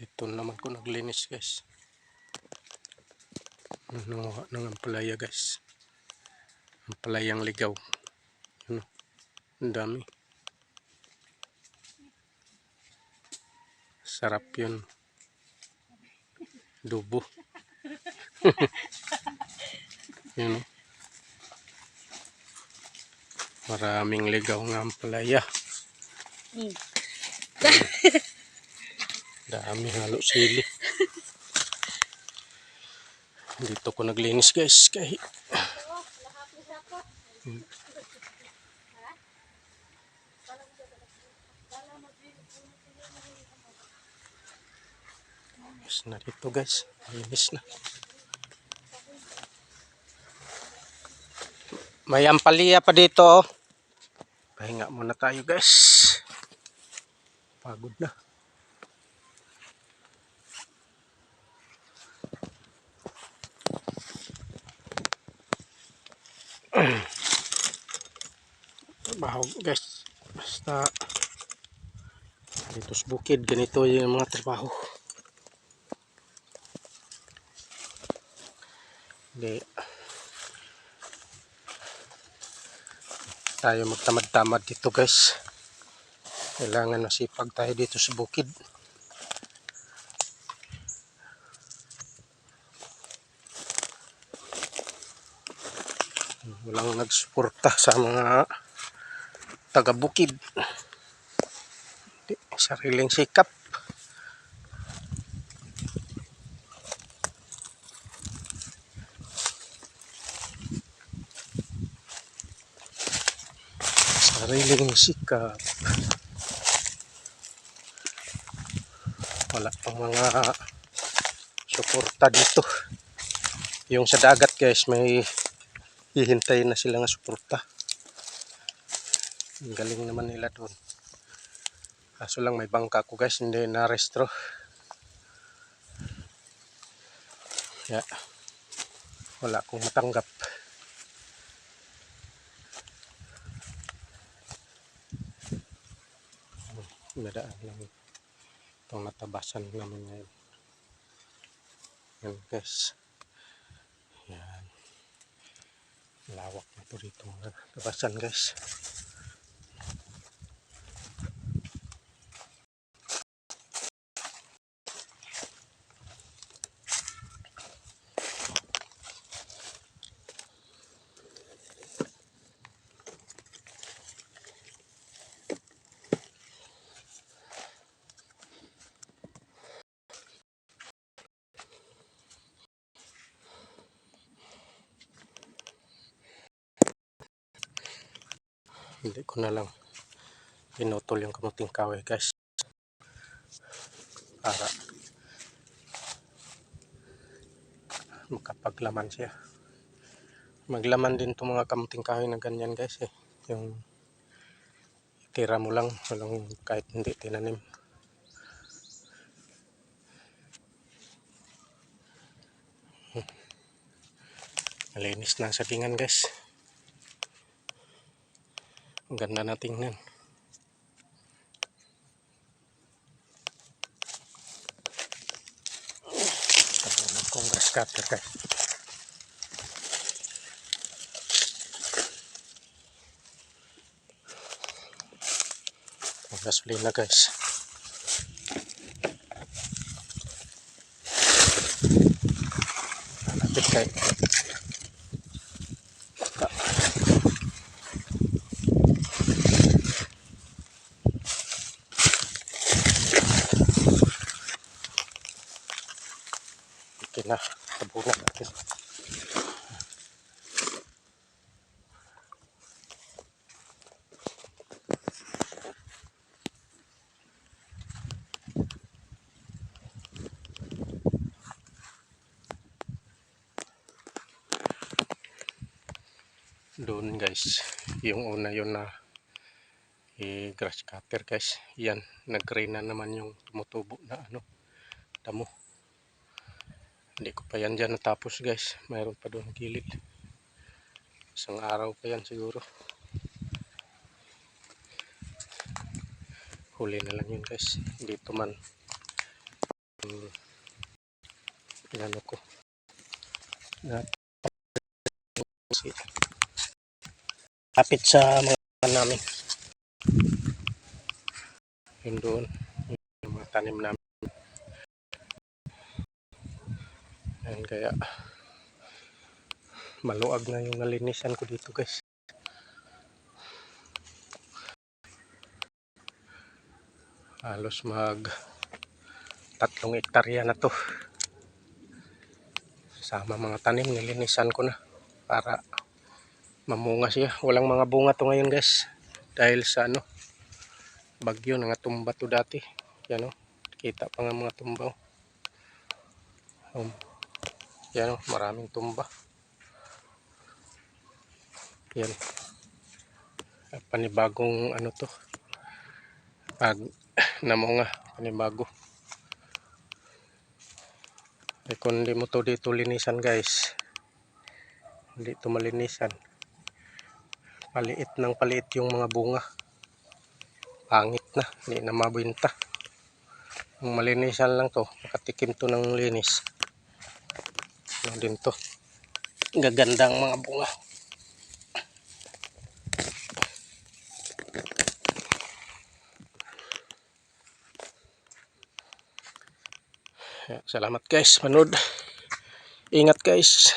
Dito naman ko naglinis guys. Nanguha ng ampalaya guys. Ampalayang ligaw. Ano? Ang dami. Sarap yun. Dubo. yun o. Maraming ligaw ng ampalaya. Mm. Dami halo sili. Dito ko naglinis guys. Kahit Linis na dito guys. Linis na. May ampalaya pa dito. oh. Pahinga muna tayo guys. Pagod na. Trabaho guys. Basta dito sa bukid ganito yung mga trabaho. Hindi tayo magtamad-tamad dito guys. Kailangan masipag tayo dito sa bukid. Walang nagsuporta sa mga taga-bukid. Sariling sikap. Sariling sikap. Wala pang mga suporta dito. Yung sa dagat guys, may hihintayin na sila nga suporta. Ang galing naman nila doon. Kaso lang may bangka ko guys, hindi na restro. Kaya wala akong matanggap. Nadaan lang itong natabasan namin ngayon. Yan guys. Yan. Lawak na to rito mga tabasan guys. Hindi ko na lang pinutol yung kamuting kahoy guys. Para makapaglaman siya. Maglaman din itong mga kamuting kahoy na ganyan guys eh. Yung tira mo lang, walang kahit hindi tinanim. Hmm. Malinis na ang sagingan guys. Ang ganda na tingnan. Tabunan kong grass cutter guys. Ang gasolina guys. Lapit kay Na. Tabunan natin. Doon guys, yung una yun na i grass cutter guys. Yan, nag-rain na naman yung tumutubo na ano, damo. Hindi ko pa yan dyan natapos guys. Mayroon pa doon gilid. Isang araw pa yan siguro. Huli na lang yun guys. Dito man inano ko kapit sa mga namin yun doon yung mga tanim namin Ayan, kaya maluag na yung nalinisan ko dito guys. Halos mag tatlong hektarya na to. Sama mga tanim nilinisan ko na para mamunga siya. Walang mga bunga to ngayon guys dahil sa ano bagyo nga tumba to dati. Yan o kita pa nga mga tumba oh. Um, yan o maraming tumba. Yan. Panibagong ano to? Pag namunga panibago. Eh kung hindi mo to dito linisan guys. Hindi to malinisan. Paliit ng paliit yung mga bunga. Pangit na hindi na mabinta. Kung malinisan lang to makatikim to ng linis din to gaganda ang mga bunga Salamat guys, manood. Ingat guys.